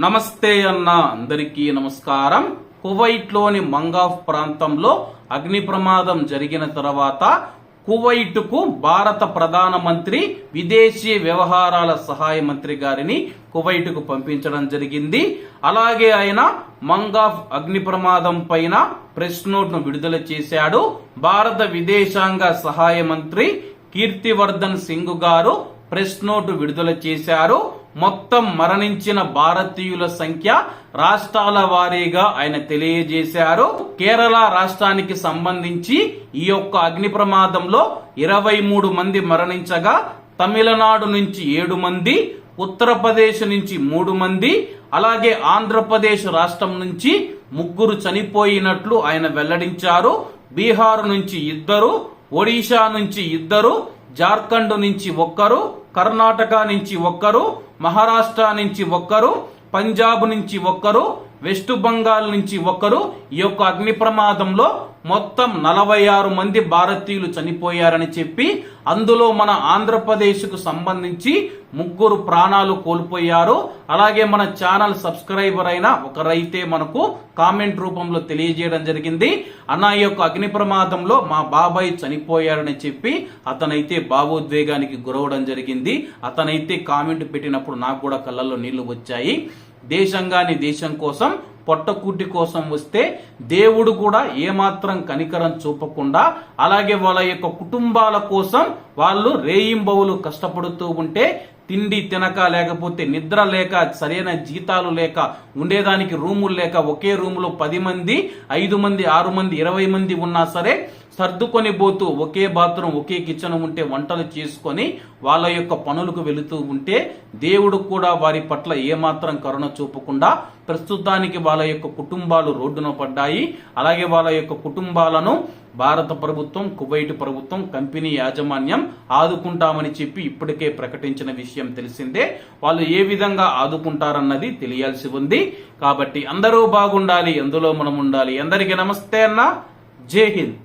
నమస్తే అన్న అందరికీ నమస్కారం. కువైట్లోని మంగాఫ్ ప్రాంతంలో అగ్ని ప్రమాదం జరిగిన తర్వాత కువైట్కు భారత ప్రధానమంత్రి విదేశీ వ్యవహారాల సహాయ మంత్రి గారిని కువైట్కు పంపించడం జరిగింది. అలాగే ఆయన మంగాఫ్ అగ్ని ప్రమాదం పైన ప్రెస్ నోట్ను విడుదల చేశాడు. భారత విదేశాంగ సహాయ మంత్రి కీర్తివర్ధన్ సింగ్ గారు ప్రెస్ నోటు విడుదల చేశారు. మొత్తం మరణించిన భారతీయుల సంఖ్య రాష్ట్రాల వారీగా ఆయన తెలియజేశారు. కేరళ రాష్ట్రానికి సంబంధించి ఈ యొక్క అగ్ని ప్రమాదంలో ఇరవై మూడు మంది మరణించగా తమిళనాడు నుంచి ఏడు మంది ఉత్తరప్రదేశ్ నుంచి మూడు మంది అలాగే ఆంధ్రప్రదేశ్ రాష్ట్రం నుంచి ముగ్గురు చనిపోయినట్లు ఆయన వెల్లడించారు. బీహార్ నుంచి ఇద్దరు ఒడిషా నుంచి ఇద్దరు జార్ఖండ్ నుంచి ఒక్కరు కర్ణాటక నుంచి ఒక్కరు మహారాష్ట్ర నుంచి ఒక్కరు పంజాబ్ నుంచి ఒక్కరు వెస్ట్ బెంగాల్ నుంచి ఒకరు ఈ యొక్క అగ్ని ప్రమాదంలో మొత్తం నలభై ఆరు మంది భారతీయులు చనిపోయారని చెప్పి అందులో మన ఆంధ్రప్రదేశ్కు సంబంధించి ముగ్గురు ప్రాణాలు కోల్పోయారు. అలాగే మన ఛానల్ సబ్స్క్రైబర్ అయిన ఒకరైతే మనకు కామెంట్ రూపంలో తెలియజేయడం జరిగింది. అన్న ఈ యొక్క అగ్ని ప్రమాదంలో మా బాబాయ్ చనిపోయారని చెప్పి అతనైతే భావోద్వేగానికి గురవడం జరిగింది. అతనైతే కామెంట్ పెట్టినప్పుడు నాకు కూడా కళ్ళల్లో నీళ్ళు వచ్చాయి. దేశంగాని దేశం కోసం పొట్టకూటి కోసం వస్తే దేవుడు కూడా ఏమాత్రం కనికరం చూపకుండా అలాగే వాళ్ళ యొక్క కుటుంబాల కోసం వాళ్ళు రేయింబవులు కష్టపడుతూ ఉంటే తిండి తినక లేకపోతే నిద్ర లేక సరైన జీతాలు లేక ఉండేదానికి రూములు లేక ఒకే రూములో పది మంది ఐదు మంది ఆరు మంది ఇరవై మంది ఉన్నా సరే సర్దుకొని పోతూ ఒకే బాత్రూమ్ ఒకే కిచెన్ ఉంటే వంటలు చేసుకొని వాళ్ళ యొక్క పనులకు వెళుతూ ఉంటే దేవుడు కూడా వారి పట్ల ఏమాత్రం కరుణ చూపకుండా ప్రస్తుతానికి వాళ్ళ యొక్క కుటుంబాలు రోడ్డున పడ్డాయి. అలాగే వాళ్ళ యొక్క కుటుంబాలను భారత ప్రభుత్వం కువైట్ ప్రభుత్వం కంపెనీ యాజమాన్యం ఆదుకుంటామని చెప్పి ఇప్పటికే ప్రకటించిన విషయం తెలిసిందే. వాళ్ళు ఏ విధంగా ఆదుకుంటారన్నది తెలియాల్సి ఉంది. కాబట్టి అందరూ బాగుండాలి ఎందులో మనం ఉండాలి. అందరికీ నమస్తే అన్న. జై హింద్.